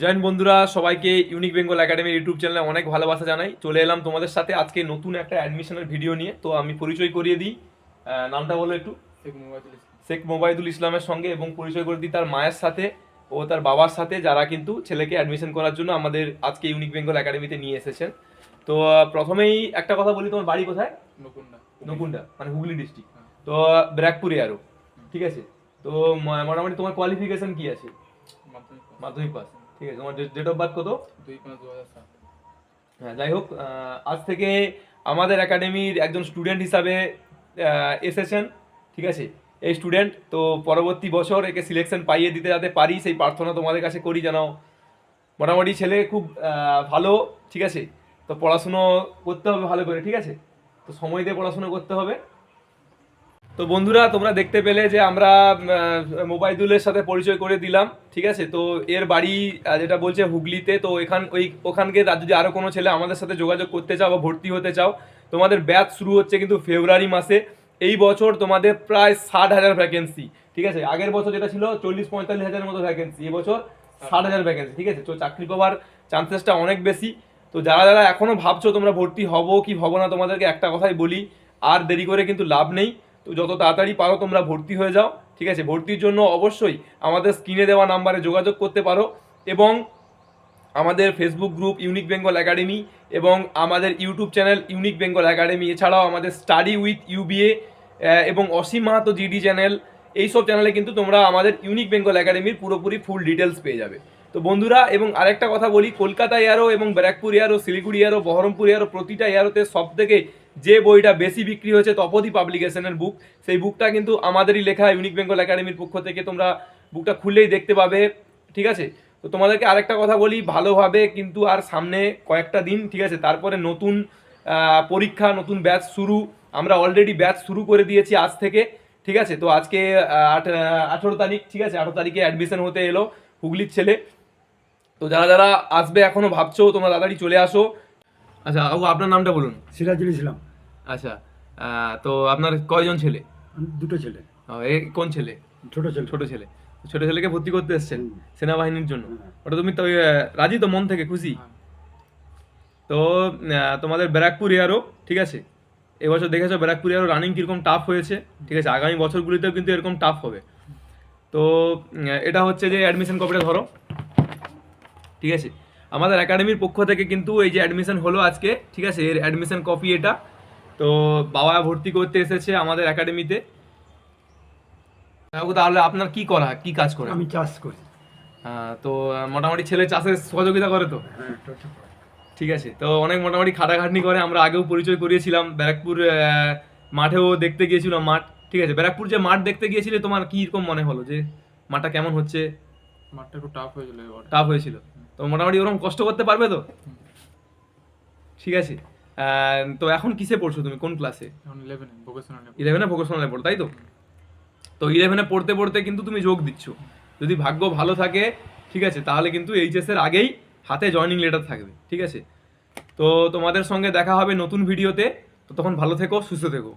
Join বন্ধুরা সবাইকে unique Bengal একাডেমির ইউটিউব চ্যানেলে অনেক ভালোবাসা জানাই। চলে এলাম তোমাদের সাথে আজকে নতুন একটা অ্যাডমিশনের ভিডিও নিয়ে। তো আমি পরিচয় করিয়ে দিই। নামটা বলো একটু। শেখ মোবাইদুল ইসলাম। শেখ মোবাইদুল ইসলামের সঙ্গে এবং পরিচয় করে দিই তার মায়ের সাথে ও তার বাবার সাথে যারা কিন্তু ছেলেকে অ্যাডমিশন করার জন্য আমাদের আজকে ইউনিক বেঙ্গল একাডেমিতে নিয়ে এসেছেন। তো প্রথমেই একটা কথা বলি তোমার বাড়ি কোথায়? নকুন্ডা। নকুন্ডা মানে হুগলি ডিস্ট্রিক্ট হ্যাঁ। তো ব্র্যাকপুরে আরও ঠিক আছে? তো মোটামুটি তোমার কোয়ালিফিকেশন কি আছে? মাধ্যমিক পাস। ঠিক আছে তোমার ডেট অফ বার্থ কত? দুই পাঁচ দু হাজার সাত। হ্যাঁ যাই হোক আজ থেকে আমাদের একাডেমির একজন স্টুডেন্ট হিসাবে এসেছেন ঠিক আছে? এই স্টুডেন্ট তো পরবর্তী বছর একে সিলেকশন পাইয়ে দিতে যাতে পারি সেই প্রার্থনা তোমাদের কাছে করি যেন মোটামুটি ছেলে খুব ভালো ঠিক আছে? তো পড়াশুনো করতে হবে ভালো করে ঠিক আছে? তো সময় দিয়ে পড়াশুনো করতে হবে। তো বন্ধুরা, তোমরা দেখতে পেলে যে আমরা মোবাইদুলের সাথে পরিচয় করে দিলাম, ঠিক আছে? তো এর বাড়ি যেটা বলছে হুগলিতে, তো এখান, ওই ওখানকে যদি আরও কোনো ছেলে আমাদের সাথে যোগাযোগ করতে চাও বা ভর্তি হতে চাও, তোমাদের ব্যাচ শুরু হচ্ছে কিন্তু ফেব্রুয়ারি মাসে। এই বছর তোমাদের প্রায় ষাট হাজার ভ্যাকেন্সি ঠিক আছে? আগের বছর যেটা ছিল চল্লিশ পঁয়তাল্লিশ হাজারের মতো ভ্যাকেন্সি এবছর ষাট হাজার ভ্যাকেন্সি ঠিক আছে? তো চাকরি পাওয়ার চান্সেসটা অনেক বেশি। তো যারা যারা এখনও ভাবছ তোমরা ভর্তি হব কি হব না, তোমাদেরকে একটা কথাই বলি, আর দেরি করে কিন্তু লাভ নেই। তো যত তাড়াতাড়ি পারো তোমরা ভর্তি হয়ে যাও, ঠিক আছে? ভর্তির জন্য অবশ্যই আমাদের স্ক্রিনে দেওয়া নাম্বারে যোগাযোগ করতে পারো এবং আমাদের Facebook group unique Bengal academy এবং আমাদের YouTube channel unique Bengal academy এছাড়াও আমাদের স্টাডি উইথ ইউবিএ এবং অসীম মাহাতো জিডি চ্যানেল এইসব চ্যানেলে কিন্তু তোমরা আমাদের ইউনিক বেঙ্গল একাডেমির পুরোপুরি ফুল ডিটেলস পেয়ে যাবে। তো বন্ধুরা, এবং আরেকটা কথা বলি, কলকাতা এয়ারো এবং Barrackpore aero Siliguri aero Baharampur aero প্রতিটা এয়ারোতে সব থেকে যে বইটা বেশি বিক্রি হয়েছে তপদি পাবলিকেশনের বুক, সেই বুকটা কিন্তু আমাদেরই লেখা ইউনিক বেঙ্গল একাডেমির পক্ষ থেকে। তোমরা বুকটা খুললেই দেখতে পাবে, ঠিক আছে? তো তোমাদেরকে আরেকটা কথা বলি, ভালোভাবে কিন্তু আর সামনে কয়েকটা দিন, ঠিক আছে? তারপরে নতুন পরীক্ষা, নতুন ব্যাচ শুরু, আমরা অলরেডি ব্যাচ শুরু করে দিয়েছি আজ থেকে, ঠিক আছে? তো আজকে আট আঠেরো তারিখ, ঠিক আছে? আঠেরো তারিখে অ্যাডমিশন হতে এলো হুগলির ছেলে। তো যারা যারা আসবে এখনও ভাবছ, তোমরা তাড়াতাড়ি চলে আসো। আচ্ছা আপনার নামটা বলুন। সিরাজুল ইসলাম। আচ্ছা আহ, তো আপনার কয়জন ছেলে? দুটো ছেলে। ও, এ কোন ছেলে? ছোট ছেলে। ছোট ছেলে। ছোট ছেলেকে ভর্তি করতে এসছেন হুম। সেনাবাহিনীর জন্য। হ্যাঁ। ওটা তুমি তো আহ, রাজি তো মন থেকে খুশি? হ্যাঁ। তো আহ, তোমাদের ব্যারাকপুর এয়ারও ঠিক আছে? এবছর দেখেছ ব্যারাকপুর এয়ারও রানিং কীরকম টাফ হয়েছে ঠিক আছে? আগামী বছরগুলিতেও কিন্তু এরকম টাফ হবে। তো উম, এটা হচ্ছে যে অ্যাডমিশন কপিটা ধরো? ঠিক আছে? আমাদের একাডেমির পক্ষ থেকে কিন্তু এই যে অ্যাডমিশন হলো আজকে ঠিক আছে? এর অ্যাডমিশন কপি এটা। তো বাবা ভর্তি করতে এসেছে আমাদের একাডেমিতে। কাকু, তাহলে আপনার কি করা কি কাজ করে? আমি চাষ করি। আহ, তো মোটামুটি ছেলে চাষে সহযোগিতা করে তো? হ্যাঁ। ঠিক আছে তো অনেক মোটামুটি খাটাখাটনি করে আমরা আগেও পরিচয় করিয়েছিলাম। ব্যারাকপুর মাঠেও দেখতে গিয়েছিলাম মাঠ। ঠিক আছে ব্যারাকপুর যে মাঠ দেখতে গিয়েছিলে তোমার কি রকম মনে হলো যে মাঠটা কেমন হচ্ছে? মাঠটা একটু টাফ হয়েছিল টাফ হয়েছিল। তো মোটামুটি ওরকম কষ্ট করতে পারবে তো? ঠিক আছে। তো এখন কিসে পড়ছো তুমি? কোন ক্লাসে ইলেভেনে ভোকেশনালে পড়ো তাই তো? তো ইলেভেনে পড়তে পড়তে কিন্তু তুমি যোগ দিচ্ছ। যদি ভাগ্য ভালো থাকে ঠিক আছে তাহলে কিন্তু এইচএস এর আগেই হাতে জয়নিং লেটার থাকবে ঠিক আছে? তো তোমাদের সঙ্গে দেখা হবে নতুন ভিডিওতে তো। তখন ভালো থেকো সুস্থ থেকো।